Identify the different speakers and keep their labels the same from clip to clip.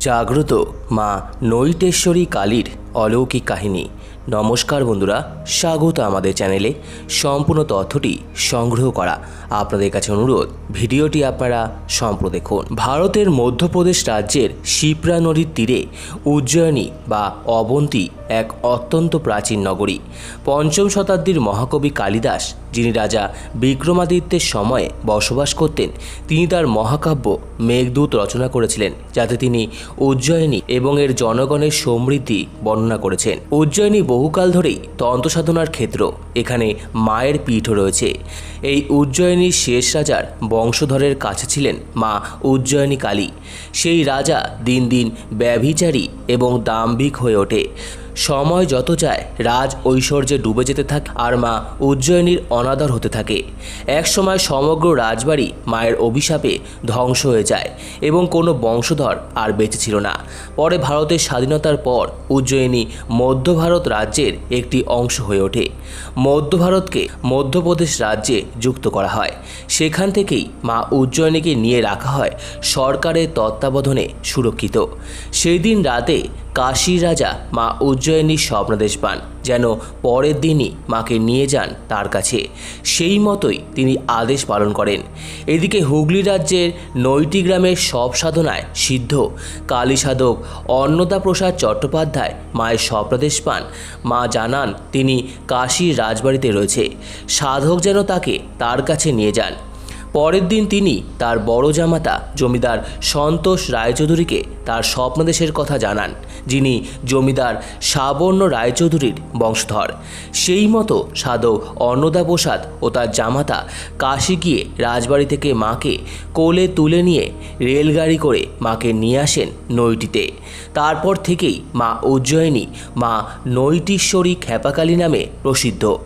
Speaker 1: জাগ্রত মা নৈটেশ্বরী কালীর অলৌকিক কাহিনী। নমস্কার বন্ধুরা, স্বাগত আমাদের চ্যানেলে। সম্পূর্ণ তথ্যটি সংগ্রহ করা আপনাদের কাছে অনুরোধ। ভিডিওটি আপনারা সম্প্র দেখুন। ভারতের মধ্যপ্রদেশ রাজ্যের শিপ্রা নদীর তীরে উজ্জয়িনী বা অবন্তী এক অত্যন্ত প্রাচীন নগরী। পঞ্চম শতাব্দীর মহাকবি কালিদাস, যিনি রাজা বিক্রমাদিত্যের সময়ে বসবাস করতেন, তিনি তার মহাকাব্য মেঘদূত রচনা করেছিলেন, যাতে তিনি উজ্জয়িনী এবং এর জনগণের সমৃদ্ধি বর্ণনা করেছেন। উজ্জয়িনী বহুকাল ধরেই তন্ত্রসাধনার ক্ষেত্র, এখানে মায়ের পীঠ রয়েছে। এই উজ্জয়িনীর শেষ রাজার বংশধরের কাছে ছিলেন মা উজ্জয়িনী কালী। সেই রাজা দিন দিন ব্যভিচারী এবং দাম্ভিক হয়ে ওঠে। সময় যত যায়, রাজ ঐশ্বর্যে ডুবে যেতে থাকে আর মা উজ্জয়িনীর অনাদর হতে থাকে। একসময় সমগ্র রাজবাড়ি মায়ের অভিশাপে ধ্বংস হয়ে যায় এবং কোনো বংশধর আর বেঁচে ছিল না। পরে ভারতের স্বাধীনতার পর উজ্জয়িনী মধ্য ভারত রাজ্যের একটি অংশ হয়ে ওঠে। মধ্য ভারতকে মধ্যপ্রদেশ রাজ্যে যুক্ত করা হয়। সেখান থেকেই মা উজ্জয়িনীকে নিয়ে রাখা হয় সরকারের তত্ত্বাবধানে সুরক্ষিত। সেই দিন রাতে কাশীর রাজা মা উজ্জয়িনীর স্বপ্নাদেশ পান, যেন পরের দিনই মাকে নিয়ে যান তার কাছে। সেই মতোই তিনি আদেশ পালন করেন। এদিকে হুগলি রাজ্যের নৈটি গ্রামের সব সাধনায় সিদ্ধ। কালী সাধক অন্নদাপ্রসাদ চট্টোপাধ্যায় মায়ের স্বপ্নাদেশ পান। মা জানান, তিনি কাশীর রাজবাড়িতে রয়েছে। সাধক যেন তাকে তার কাছে নিয়ে যান। পরের দিন তিনি তার বড় জামাতা জমিদার সন্তোষ রায়চৌধুরীকে তার স্বপ্নদেশের কথা জানান, যিনি জমিদার সাবর্ণ রায়চৌধুরীর বংশধর। সেই মতো সাধক অন্নদা প্রসাদ ও তার জামাতা কাশি গিয়ে রাজবাড়ি থেকে মাকে কোলে তুলে নিয়ে রেলগাড়ি করে মাকে নিয়ে আসেন নৈটিতে। তারপর থেকেই মা উজ্জয়িনী, মা নৈটিশ্বরী খ্যাপাকালী নামে প্রসিদ্ধ।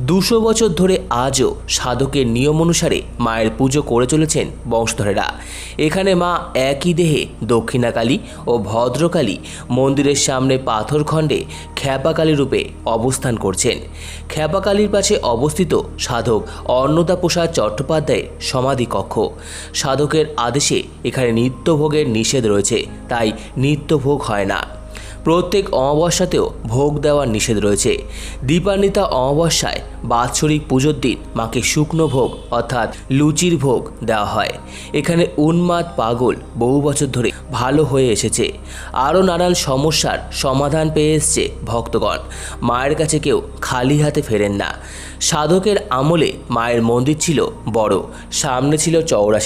Speaker 1: দুশো বছর ধরে আজও সাধকের নিয়ম অনুসারে মায়ের পুজো করে চলেছেন বংশধরেরা। এখানে মা একই দেহে দক্ষিণাকালী ও ভদ্রকালী মন্দিরের সামনে পাথরখণ্ডে খ্যাপাকালী রূপে অবস্থান করছেন। খ্যাপাকালীর পাশে অবস্থিত সাধক অন্নদা প্রসাদ চট্টোপাধ্যায়ের সমাধি কক্ষ সাধকের আদেশে এখানে নিত্যভোগের নিষেধ রয়েছে, তাই নিত্যভোগ হয় না। প্রত্যেক অমাবস্যাতেও ভোগ দেওয়ার নিষেধ রয়েছে। দীপান্বিতা অমাবস্যায় বাৎসরিক পুজোর দিন মাকে শুকনো ভোগ অর্থাৎ লুচির ভোগ দেওয়া হয়। এখানে উন্মাদ পাগল বহু বছর ধরে ভালো হয়ে এসেছে। আরও নানান সমস্যার সমাধান পেয়ে এসছে ভক্তগণ। মায়ের কাছে কেউ খালি হাতে ফেরেন না। সাধকের আমলে মায়ের মন্দির ছিল বড়, সামনে ছিল চওড়া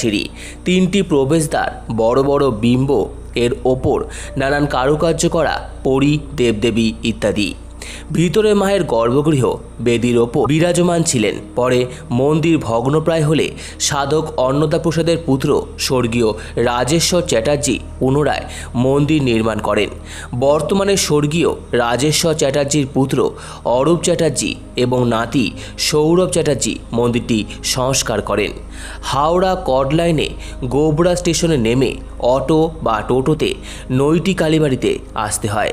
Speaker 1: তিনটি প্রবেশদ্বার, বড় বড় বিম্ব এর ওপর নানান কারুকার্য করা পরী দেবদেবী ইত্যাদি। ভিতরে মায়ের গর্ভগৃহ, বেদির ওপর বিরাজমান ছিলেন। পরে মন্দির ভগ্নপ্রায় হলে সাধক অন্নদাপ্রসাদের পুত্র স্বর্গীয় রাজেশ্বর চ্যাটার্জি পুনরায় মন্দির নির্মাণ করেন। বর্তমানে স্বর্গীয় রাজেশ্বর চ্যাটার্জির পুত্র অরূপ চ্যাটার্জি এবং নাতি সৌরভ চ্যাটার্জি মন্দিরটি সংস্কার করেন। হাওড়া কড লাইনে গোবরা স্টেশনে নেমে অটো বা টোটোতে নৈটি কালীবাড়িতে আসতে হয়।